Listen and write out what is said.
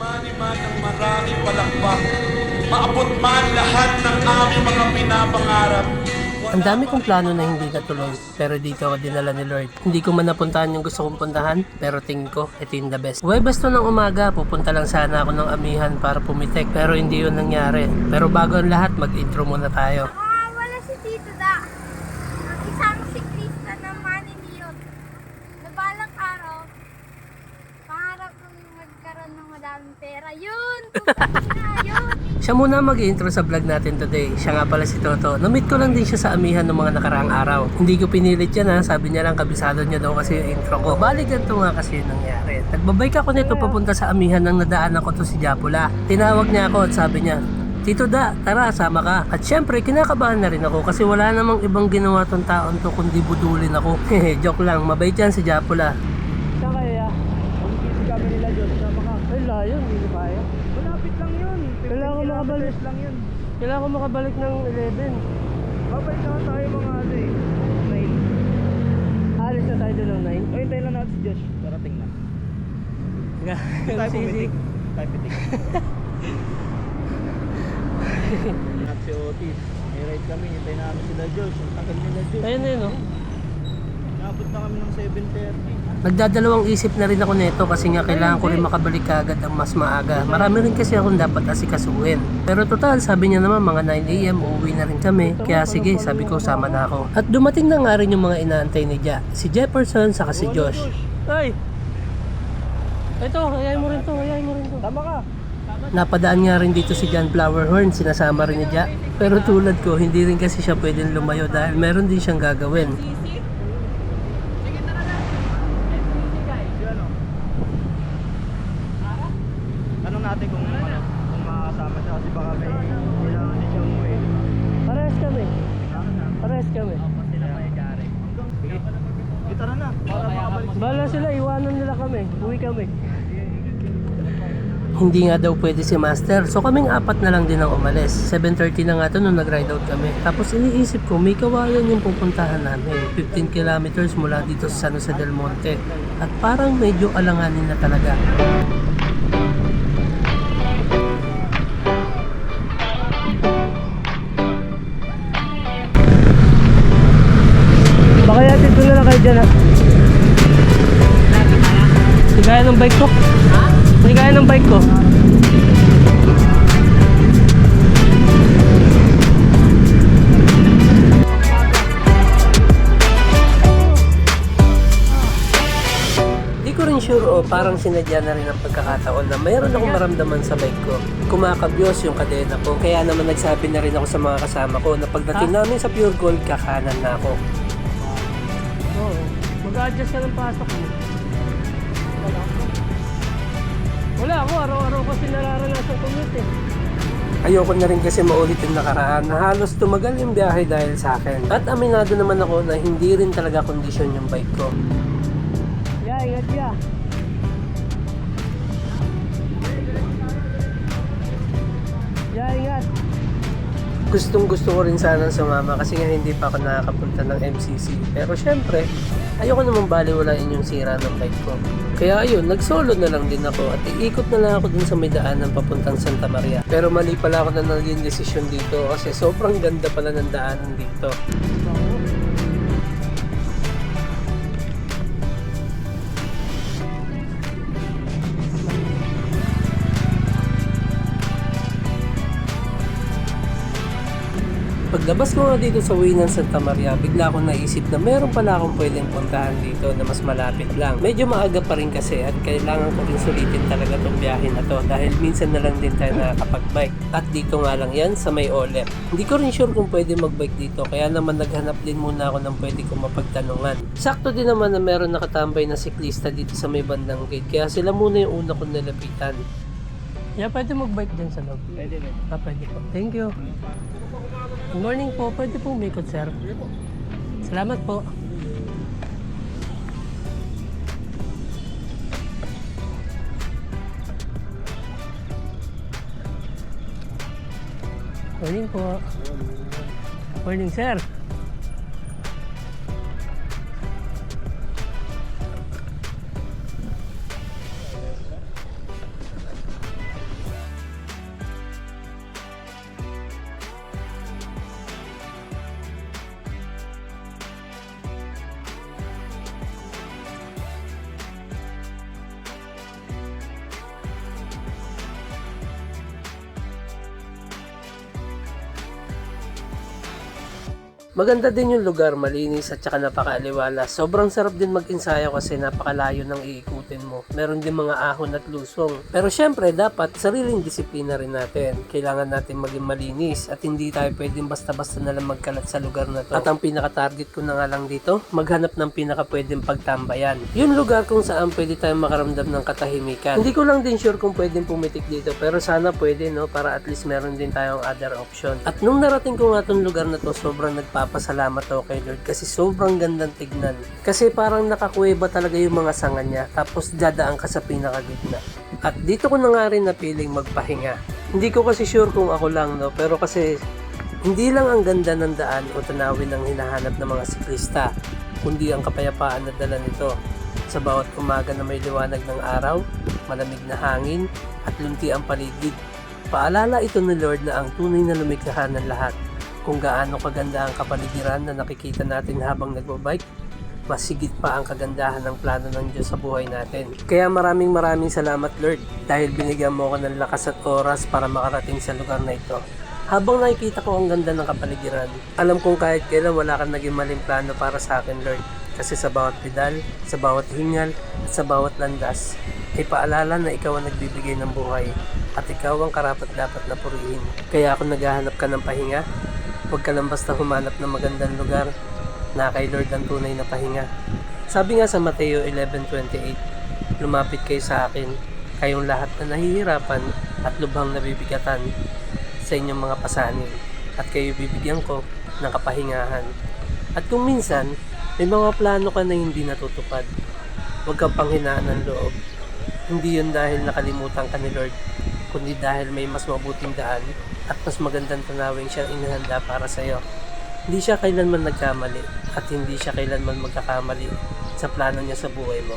Dumani man ang maraming palakpak, maabot man lahat ng aming mga pinapangarap. Ang dami kong plano na hindi natuloy, pero dito ako dinala ni Lord. Hindi ko man napuntahan yung gusto kong puntahan, pero tingin ko, ito yung the best. Huwebes to ng umaga, pupunta lang sana ako ng amihan para pumitek, pero hindi yun nangyari. Pero bago ang lahat, mag-intro muna tayo. Nakawala si Tito Da. Ang isang siklista na maniniyon. Na balang araw, pangarap kong magkaroon ng madaming pera. Yun! Kung na, yun! Siya muna mag-intro sa vlog natin today. Siya nga pala si Toto. Namit ko lang din siya sa amihan ng mga nakaraang araw. Hindi ko pinilit yan ha. Sabi niya lang kabisado niya daw kasi yung intro ko. Bali ganito nga kasi yung nangyari. Nagbabike ako nito papunta sa amihan ng nadaanan ko to si Japula. Tinawag niya ako at sabi niya, Tito Da, tara, sama ka. At syempre, kinakabahan na rin ako kasi wala namang ibang ginawa tong taon to kundi budulin ako. Hehe, joke lang. Mabait yan si Japula. Saan kaya? Ang busy kami nila Diyos na layo. Hindi kaya. Malapit lang yun. 15 Kailangan ko makabalik. kilometers lang yun. Kailangan ko makabalik ng 11. Babalik naman tayo mga ano eh. 9. Alis na tayo doon ng 9. Ay, tayo lang natin si Josh. Darating na. Tayo pumitik. Tayo pitik. At si Otis. May ride kami. Hintay namin sila Josh. Ang tagal nila Josh. Ayun na yun, no? Nabot na kami ng 7.30. Nagdadalawang isip na rin ako nito kasi nga kailangan ko rin makabalik agad ang mas maaga. Marami rin kasi akong dapat asikasuhin. Pero total, sabi niya naman mga 9am uuwi na rin kami. Kaya sige, sabi ko sama na ako. At dumating na nga rin yung mga inaantay ni Ja. Si Jefferson saka si Josh. Ay! Ito, hayay mo rin to, hayay mo rin to. Tama ka. Napadaan nga rin dito si John Flowerhorn, sinasama rin ni Ja. Pero tulad ko, hindi rin kasi siya pwedeng lumayo dahil meron din siyang gagawin. Tanong natin kung ano, kung makakasama siya kasi baka may kailangan din siya umuwi. Parehas kami. Parehas kami. Sige. Sige, tara na. Para makabalik. Bala sila, iwanan nila kami. Uwi kami. Hindi nga daw pwede si Master. So kaming apat na lang din ang umalis. 7.30 na nga to nung nag-ride out kami. Tapos iniisip ko, may kawayan yung pupuntahan namin. 15 kilometers mula dito sa San Jose del Monte. At parang medyo alanganin na talaga. Yatid ko na lang kayo dyan ha. Hindi kaya ng bike ko. Ha? Hindi kaya ng bike ko. Di ko rin sure o parang sinadya na rin ang pagkakataon na mayroon akong maramdaman sa bike ko. Kumakabyos yung kadena ko. Kaya naman nagsabi na rin ako sa mga kasama ko na pagdating namin sa Pure Gold, kakanan na ako. Oo. Mag-adjust ka ng pasok mo. Wala ako, araw-araw kasi nararanasan commute eh. Ayoko na rin kasi maulit yung nakaraan na halos tumagal yung biyahe dahil sa akin. At aminado naman ako na hindi rin talaga kondisyon yung bike ko. Yeah, ingat ya. Yeah, ingat. Gustong gusto ko rin sana sumama kasi nga hindi pa ako nakakapunta ng MCC. Pero syempre, ayoko naman baliwalain yung sira ng bike ko. Kaya ayun, nag-solo na lang din ako at iikot na lang ako dun sa may daanan papuntang Santa Maria. Pero mali pala ako na naging desisyon dito kasi sobrang ganda pala ng daanan dito. Paglabas ko nga dito sa way ng Santa Maria, bigla akong naisip na meron pala akong pwedeng puntahan dito na mas malapit lang. Medyo maaga pa rin kasi at kailangan ko rin sulitin talaga tong biyahe na to dahil minsan na lang din tayo nakakapag-bike. At dito nga lang yan sa may OLEP. Hindi ko rin sure kung pwede mag-bike dito kaya naman naghanap din muna ako ng pwede kong mapagtanungan. Sakto din naman na meron nakatambay na siklista dito sa may bandang gate kaya sila muna yung una kong nilapitan. Yeah, pwede mag-bike dyan sa loob. Pwede, pwede. Ah, pwede po. Thank you. Good morning po. Pwede po umikot, sir. Salamat po. Morning po. Morning, sir. Maganda din yung lugar, malinis at saka napakaaliwala. Sobrang sarap din mag-ensayo kasi napakalayo ng iikutin mo. Meron din mga ahon at lusong. Pero syempre, dapat sariling disiplina rin natin. Kailangan natin maging malinis at hindi tayo pwedeng basta-basta na lang magkalat sa lugar na to. At ang pinaka-target ko na nga lang dito, maghanap ng pinaka pwedeng pagtambayan. Yung lugar kung saan pwede tayong makaramdam ng katahimikan. Hindi ko lang din sure kung pwedeng pumitik dito pero sana pwede no para at least meron din tayong other option. At nung narating ko nga tong lugar na to, sobrang nagpapasalamat ako kay Lord kasi sobrang gandang tignan. Kasi parang nakakuweba talaga yung mga sanga niya tapos dadaan ka sa pinakagitna. At dito ko na nga rin napiling magpahinga. Hindi ko kasi sure kung ako lang no pero kasi hindi lang ang ganda ng daan o tanawin ang hinahanap ng mga siklista, kundi ang kapayapaan na dala nito. Sa bawat umaga na may liwanag ng araw, malamig na hangin, at lunti ang paligid. Paalala ito ni Lord na ang tunay na lumikha ng lahat. Kung gaano kaganda ang kapaligiran na nakikita natin habang nagbabike, mas higit pa ang kagandahan ng plano ng Diyos sa buhay natin. Kaya maraming maraming salamat Lord dahil binigyan mo ako ng lakas at oras para makarating sa lugar na ito. Habang nakikita ko ang ganda ng kapaligiran, alam kong kahit kailan wala kang naging maling plano para sa akin Lord. Kasi sa bawat pedal, sa bawat hingal, at sa bawat landas, ay paalala na ikaw ang nagbibigay ng buhay at ikaw ang karapat dapat na purihin. Kaya kung naghahanap ka ng pahinga, huwag ka lang basta humanap ng magandang lugar na kay Lord ang tunay na pahinga. Sabi nga sa Mateo 11.28, Lumapit kayo sa akin, kayong lahat na nahihirapan at lubhang nabibigatan sa inyong mga pasanin, at kayo bibigyan ko ng kapahingahan. At kung minsan, may mga plano ka na hindi natutupad, huwag kang panghinaan ng loob. Hindi yun dahil nakalimutan ka ni Lord, kundi dahil may mas mabuting daan at mas magandang tanawin siyang inihanda para sa iyo. Hindi siya kailanman nagkamali at hindi siya kailanman magkakamali sa plano niya sa buhay mo.